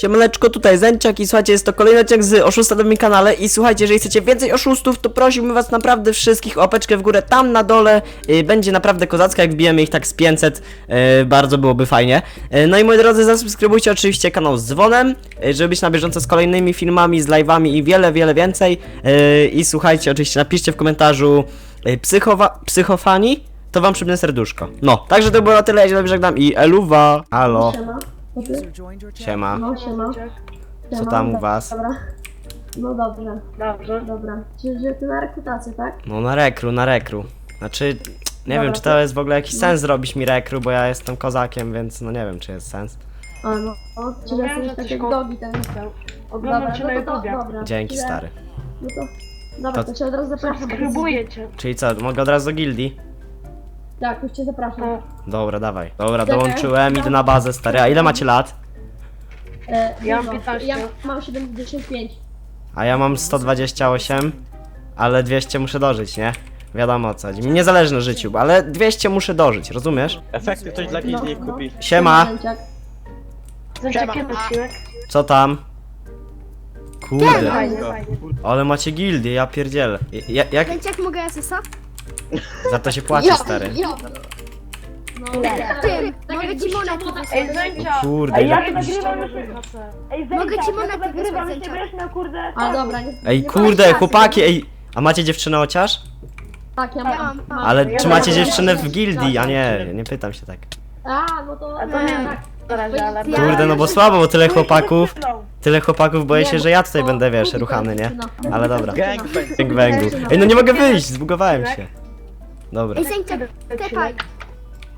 Siemaneczko, tutaj Zęciak i słuchajcie, jest to kolejny odcinek z Oszusta na moim kanale i słuchajcie, jeżeli chcecie więcej oszustów, to prosimy was naprawdę wszystkich o opeczkę w górę tam na dole, y, będzie naprawdę kozacka, jak wbijemy ich tak z 500, y, bardzo byłoby fajnie. Y, no i moi drodzy, zasubskrybujcie oczywiście kanał z dzwonem, y, żeby być na bieżąco z kolejnymi filmami, z live'ami i wiele, wiele więcej. Y, I słuchajcie, oczywiście napiszcie w komentarzu y, psychowa, psychofani, to wam przypnę serduszko. No, także to było na tyle, ja się żegnam i eluwa, halo, Siema. Siema, No, siema. co Siema. tam u was? Dobra. No dobrze, Dobrze. dobra. Czyli, że ty na rekrutację, tak? No na rekru, na rekru. Znaczy, nie Dobra, wiem, czy to- to jest w ogóle jakiś sens zrobić mi rekru, bo ja jestem kozakiem, więc no nie wiem, czy jest sens. A, no. no czyli wiem, że jesteś tak jak ko- dogi ten. Oglądam cię na no to, YouTubie. dobra. Dzięki, Tyle. stary. No to, dobra, To- to, cię od razu zapraszam. bo to jest- Spróbuję cię. Czyli co, mogę od razu do gildii? Tak, już cię zapraszam. No. Dobra, dawaj. Dobra, Czekaj. dołączyłem, idę na bazę, stary. A ile macie lat? E, Ja mam dużo. 15. Ja mam 75. A ja mam 128, ale 200 muszę dożyć, nie? Wiadomo o co chodzi. Mi nie zależy na życiu, ale 200 muszę dożyć, rozumiesz? Efekty ktoś dla gildii no. kupi. Siema, Zęciak. Zęciakiem odcinek. co tam? Kurde, Fajnie, go. fajnie. ale macie gildię, ja pierdzielę. Ja, jak Więc jak mogę SS-a? Za to się płaci, stary? Ja. No, Tym, mogę ci monety Ej, wysłać. Kurde, Ej, ja ile... to nagrywam już Ej, Mogę ci ja monety to nagrywam, wysłać, już nie Zęcia. wiesz na kurde. A dobra, nie. Ej, kurde, chłopaki, ej! A macie dziewczynę chociaż? Tak, ja Ja mam. mam, mam. Ale czy macie dziewczynę w gildii? A nie, nie pytam się tak. A, no to... A to nie tak. tak. Na razie, ale... Ja- Kurde, no bo słabo, bo tyle chłopaków, No. tyle chłopaków, boję się, że ja tutaj będę, wiesz, ruchany, nie? Ale dobra. Gangbang. Bang bangu. Ej, no nie mogę wyjść, zbugowałem się. Dobra. Ej, Zęciak, tepaj.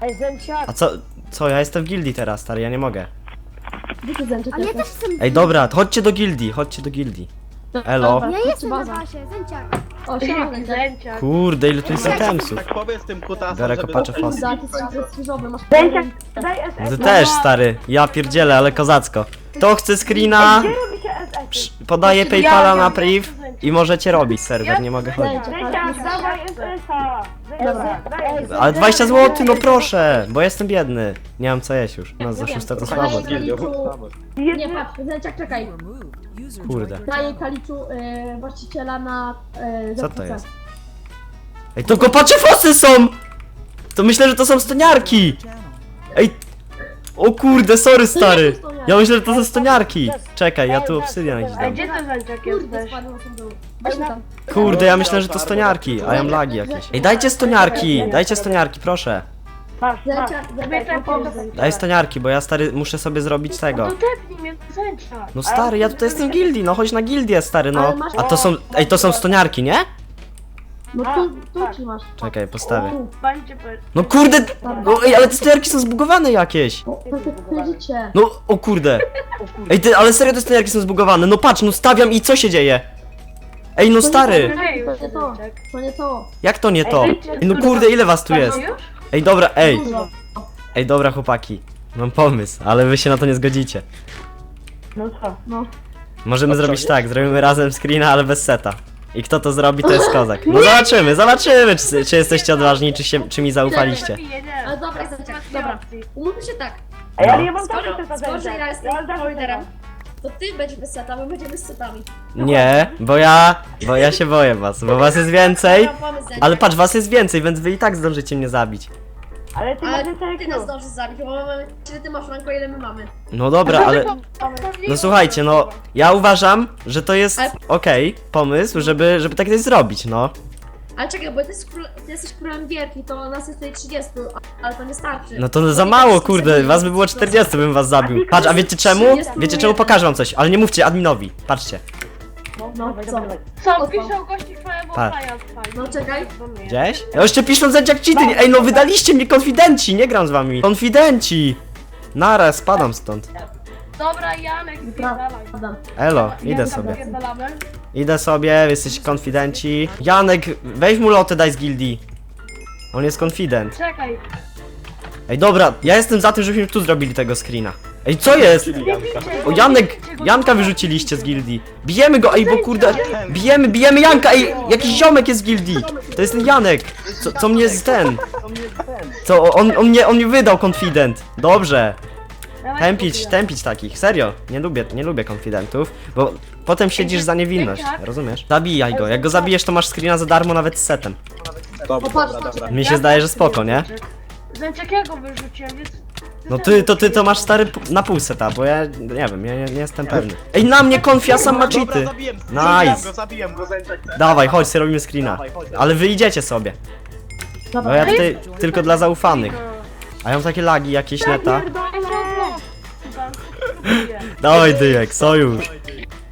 Ej, Zęcia! A co, co, ja jestem w gildii teraz, stary, ja nie mogę. Gdzie ty Zęciak Ale ja jesteś? też jestem... Ej, dobra, to chodźcie do gildii, chodźcie do gildii. Elo. Ja jestem na bazie, Zęciak. O, siema. Zęcia! Kurde, ile tu jest itemsów. Tak powiedz tym kutasom, Biorę żeby... kopacze fosy. Kurde, ty jesteś masz daj SS. Ty też, stary, ja pierdzielę, ale kozacko. To chce screena, Gdzie robi się SS? psz, podaję Paypala na priv i możecie robić serwer, nie mogę chodzić. Zęciak, Zęcia, dawaj SS-a! Dobra. Ale 20 zł, no proszę, bo jestem biedny. Nie mam co jeść już. No za szóste to słabo. Nie, patrz, Zęciak, czekaj. Kurde. Daję Kaliczu y, właściciela na y, Co to jest? Ej, to kopacze fosy są! To myślę, że to są stoniarki! Ej! O kurde, sorry stary! Ja myślę, że to są stoniarki! Czekaj, ja tu obsydian jakiś dam. gdzie Zęciak Kurde, spadłem dół. Weźmy tam. Kurde, ja myślę, że to stoniarki, a ja mam lagi jakieś. Ej, dajcie stoniarki! Dajcie stoniarki, proszę! Masz, masz. Pomysł. Daj stoniarki, bo ja stary muszę sobie zrobić tego. No tepnij mnie, Zęcia! No stary, ja tutaj jestem w gildii, no chodź na gildię stary, no. A to są, ej, to są stoniarki, nie? No tu, tu trzymasz. Czekaj, postawię. Tu. Będzie No kurde! No ej, ale te stoniarki są zbugowane jakieś! No, to. No, o kurde. Ej, ty, ale serio te stoniarki są zbugowane. No patrz, no stawiam i co się dzieje? Ej, no stary! Ej, już, To nie to, Zęciak. to nie to. Jak to nie to? Ej, no kurde, ile was tu jest? Już? Ej, dobra, ej. Dużo. Ej, dobra, chłopaki. Mam pomysł, ale wy się na to nie zgodzicie. No co? No. Możemy zrobić tak, zrobimy razem screena, ale bez seta. I kto to zrobi, to jest kozak. No zobaczymy, zobaczymy, czy, czy jesteście odważni, czy, się, czy mi zaufaliście. Nie, nie. Ale dobra, Zęciak, dobra. Umówmy się tak. Ej, ale ja mam zawsze Skoro, to skoro ja jestem Ja zawsze liderem, to ty będziesz bez seta, my będziemy z setami. Nie, bo ja, bo ja się boję was, bo was jest więcej. Pomysł. Ale patrz, was jest więcej, więc wy i tak zdążycie mnie zabić. Ale ty Ale więcej ty nas IQ. zdążysz zabić, bo mamy... Ile ty masz ranko, ile my mamy? No dobra, ale... No słuchajcie, no ja uważam, że to jest Ale- okej pomysł, żeby, żeby tak coś zrobić, no. Ale czekaj, bo ty jesteś, król, ty jesteś królem gierki, to nas jest tutaj 30, a- ale to nie starczy. No to za mało, kurde, was by było 40, bym was zabił. Patrz, a wiecie czemu? Wiecie czemu? Pokażę wam coś, ale nie mówcie adminowi, patrzcie. No, co? Co, piszą gości twojego Tak. No czekaj. Gdzieś? Ja jeszcze piszą zęć jak cheaty, ej no wydaliście mnie konfidenci, nie gram z wami. Konfidenci! Nara, spadam stąd. Dobra, Janek, spierdalaj. Prawda. Elo, idę sobie. Spierdalamy. Idę sobie, wy jesteście konfidenci. Janek, weź mu lotę, daj z gildii. On jest konfident. Czekaj. Ej, dobra, ja jestem za tym, żebyśmy tu zrobili tego screena. Ej, co jest? O, Janek, Janka wyrzuciliście z gildii. Bijemy go, ej, bo kurde, bijemy, bijemy Janka, ej, jakiś ziomek jest w gildii. To jest ten Janek, co, co mnie z ten. Co, on, on mnie, on mnie wydał, konfident. Dobrze. Tępić, tępić takich, serio. Nie lubię, nie lubię konfidentów, bo potem siedzisz za niewinność, rozumiesz? Zabijaj go, jak go zabijesz to masz screena za darmo nawet z setem. Dobra, dobra, dobra. Mi się zdaje, że spoko, nie? Zęciak ja go wyrzuciłem, więc... No ty, to ty to masz stary p- na pół seta, bo ja nie wiem, ja nie, nie jestem pewny. Ej, na mnie konfia sam ma cheaty. zabiłem, Nice. zabiłem go, zabiłem go, zęczek. Dawaj, chodź, sobie robimy screena. Ale wy idziecie sobie, Dobra, ja tutaj tylko dla zaufanych. A ja mam takie lagi jakieś neta. Dawaj dyjek, sojusz.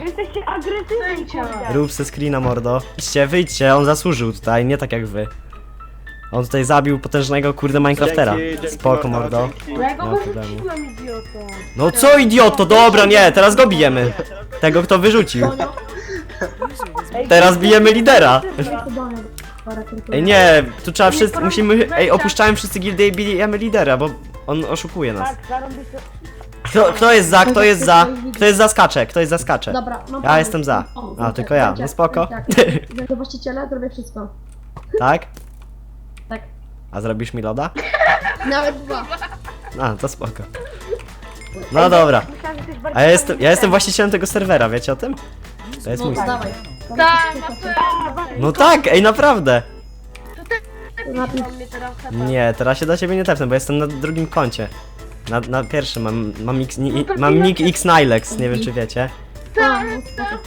Jesteście agresywni, Rób se screena, mordo. Idźcie, wyjdźcie, on zasłużył tutaj, nie tak jak wy. On tutaj zabił potężnego kurde Minecraftera. Spoko, mordo, dzięki. Ja go Nie ma problemu. wyrzuciłem, idioto. No co idioto, dobra, nie, teraz go bijemy. Tego kto wyrzucił. Teraz bijemy lidera. Ej nie, tu trzeba wszyscy, musimy, ej opuszczałem wszyscy gildy i bijemy lidera, bo on oszukuje nas. Tak, się. Kto, kto jest za, kto jest za, kto jest za skacze, kto jest za skacze? Dobra, mam Ja jestem za. A, tylko ja, no spoko. Jako właściciela zrobię wszystko. Tak? Tak. A zrobisz mi loda? Nawet dwa. A, to spoko. No dobra. Że A bardziej... ja jestem, ja jestem właścicielem tego serwera, wiecie o tym? To jest No mój to serwer. dawaj. Tak, na pewno. No tak, ej naprawdę. To mnie teraz. Nie, teraz się do ciebie nie tepnę, bo jestem na drugim koncie. Na, na pierwszym mam, mam, X, ni, No mam nick. X Nilex, nie wiem czy wiecie. Tak, no Na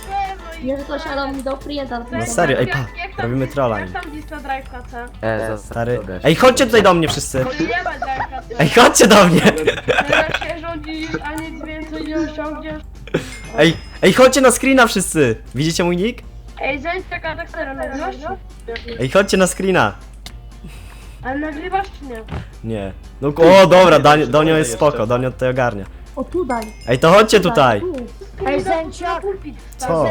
że to siadał mi na tym No serio, ej pa, robimy trolla Jak tam Drive KC? E, Stary. Ej, chodźcie tutaj do mnie wszyscy. Nie ma Drive KC. Ej, chodźcie do mnie. Teraz się rządzisz, a nic więcej nie osiągniesz. Ej, ej, chodźcie na screena wszyscy. Widzicie mój nick? Ej, Zęć, taka tak serio nagrywasz? Ej, chodźcie na screena. Ale nagrywasz czy nie? Nie. No o, dobra, Donio, Donio jest spoko, Donio tutaj ogarnia. O, tutaj. Ej, to chodźcie tutaj. Tu. Ej, pulpit Co?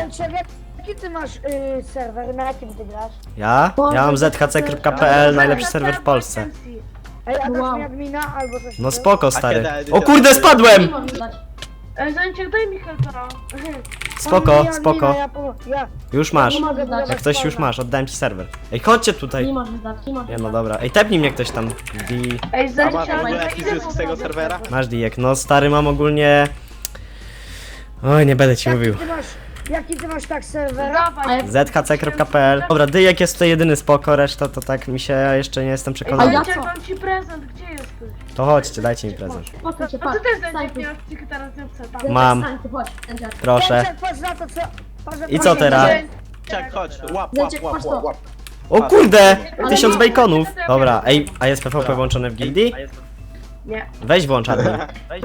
jaki ty masz y, serwer, na jakim ty grasz? Ja? Ja mam zhc.pl, najlepszy serwer w Polsce. Ej, a dasz Wow. mi admina albo coś No takiego? spoko, stary. O kurde, spadłem! Ej, Zęciak, daj mi helpera. Spoko, spoko. Ja, po- ja, Już masz. Nie możesz dać. Jak coś już masz, oddałem ci serwer. Ej, chodźcie Nie tutaj. możesz dać, nie możesz Nie no dać. dobra. Ej, tepnij mnie ktoś tam. Di... Ej, A w ogóle jakiś zysk z tego serwera? Masz dijek. No stary, mam ogólnie... Oj, nie będę ci mówił. ty masz, jaki ty masz tak serwer? Dawaj. zhc.pl Dobra, dyjek jest to jedyny spoko, reszta to tak mi się jeszcze nie jestem Ej, przekonany. ja mam ci prezent, gdzie jesteś? To chodźcie, dajcie mi prezent. Postań się, A ty też nie masz psychy teraz nie chcę, tam. Zęciak, Mam. chodź. Zęciak. Proszę. Zęciak, patrz na to, co... Patrz, I co teraz? Czek, chodź, łap, łap, Zęciak, łap, patrz łap, to. łap. O kurde! Tysiąc nie. baconów. Dobra, ej, a jest PvP włączone w gildii? Nie. Weź włącz admin. Ej,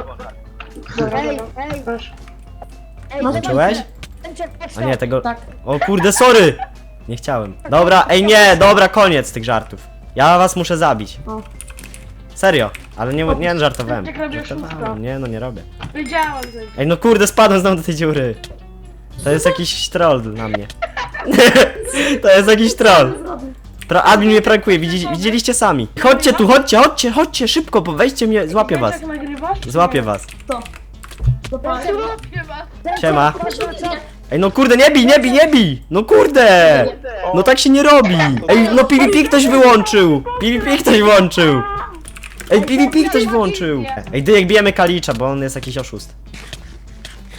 ej, ej, Masz patrz A nie, tego... Tak. O kurde, sorry! Nie chciałem. Dobra, ej nie, dobra, koniec tych żartów. Ja was muszę zabić. O. Serio, ale nie, nie żartowałem. Nie, no nie robię. Wiedziałam, Zęciak. Ej, no kurde, spadłem znowu do tej dziury. To jest jakiś troll na mnie. to jest jakiś troll. Pra admin mnie prankuje, widzi, widzieliście sami. Chodźcie tu, chodźcie, chodźcie, chodźcie, szybko, bo weźcie mnie, złapię was. Złapię was. Zobacz. Złapię was. Siema. Ej, no kurde, nie bij, nie bij, nie bij! No kurde! No tak się nie robi! Ej, no PvP ktoś wyłączył! PvP ktoś włączył! Ej, PvP ktoś włączył! Ej, Dyjek bijemy Kalicza, bo on jest jakiś oszust.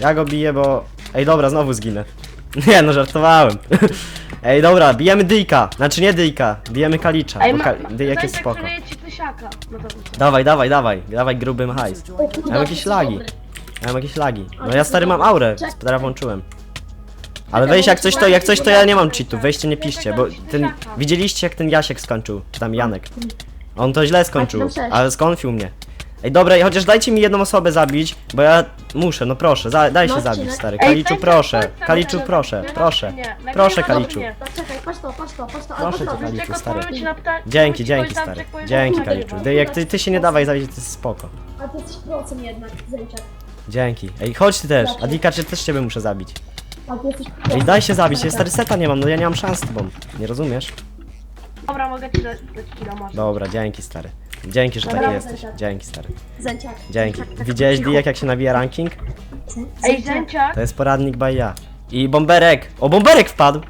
Ja go biję, bo... Ej, dobra, znowu zginę. Nie, no żartowałem. Ej, dobra, bijemy Dyjka. Znaczy nie Dyjka, bijemy Kalicza, Ej, bo ma... Ka Dyjek jest spoko. przeryje ci tysiaka. No to? Dawaj, dawaj, dawaj, dawaj grubym hajs. O kurde, mam jakieś lagi. mam jakieś lagi. No ja stary mam aurę, teraz włączyłem. Ale weź jak coś to, jak coś to ja nie mam cheatów, weźcie nie piszcie, bo ten... Widzieliście jak ten Jasiek skończył, czy tam Janek. On to źle skończył, ale skonfił mnie. Ej dobra, i chociaż dajcie mi jedną osobę zabić, bo ja muszę, no proszę, za, daj się No, zabić stary. Kaliczu proszę, Kaliczu proszę, proszę. Proszę Kaliczu. nie. Czekaj, patrz to, patrz to, patrz to. Proszę cię. Kaliczu, stary. Dzięki, dzięki stary. Dzięki Kaliczu. Ty, jak ty, ty się nie dawaj zabić, to jest spoko. A ty jesteś procem jednak, Zęciak. Dzięki. Ej, chodź ty też. Adika, czy też ciebie muszę zabić? A ty jesteś Ej, daj się zabić, ja stary seta nie mam, no ja nie mam szans z tobą. Nie rozumiesz? Dobra, mogę ci dać dać kilo, masz. Dobra, dzięki stary. Dzięki, że taki Dobra, jesteś. Zęciak. Dzięki stary. Zęciak. Dzięki. Tak, tak, Widziałeś cicho. Dijak jak się nawija ranking? Ej, Zęciak. To jest poradnik by ja. I bomberek! O, bomberek wpadł!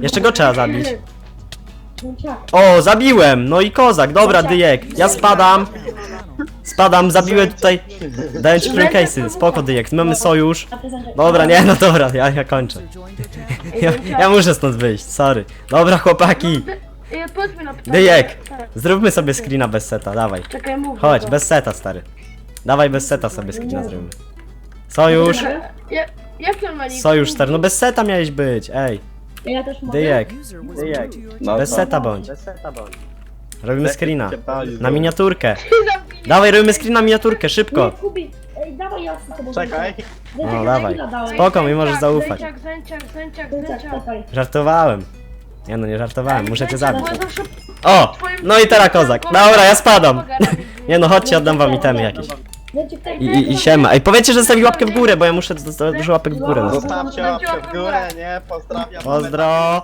Jeszcze go trzeba zabić. Zęciak. O, zabiłem! No i kozak, dobra Dyjek. Ja spadam. Spadam, zabiłem tutaj. Daję ci case'y, spoko Dyjek, mamy sojusz. Dobra, nie, no dobra, ja, ja kończę. Ja, ja muszę stąd wyjść, sorry. Dobra, chłopaki, Ej, odpowiedz mi na pytanie. Dyjek, Tak, zróbmy sobie screena bez seta, dawaj. Czekaj, mów. Chodź, bez seta, stary. Dawaj bez seta sobie screena zrobimy. Sojusz, Ja, jaki on ma nick? sojusz, stary, no bez seta miałeś być, ej. Ja też mogę. Dyjek, Dyjek. No bez seta bądź. Bez seta bądź. Robimy screena. Na znowu. Dawaj, robimy screen na miniaturkę, szybko. Nie, Kubi, ej, dawaj ja z tobą. Czekaj. No, dawaj. Spoko, mi możesz zaufać. Zęciak, zęciak, zęciak, Zęczek, zęciak. tepaj. Żartowałem. Nie no, nie żartowałem, muszę cię zabić. Bo ja zawsze O! No i teraz kozak. Dobra, ja spadam. Nie no, chodźcie, oddam wam itemy jakieś. I, i, i siema. Ej, powiedzcie, że zostawi łapkę w górę, bo ja muszę dostać dużo łapek w górę. No. Zostawcie łapkę w górę, nie? Pozdrawiam. Pozdro.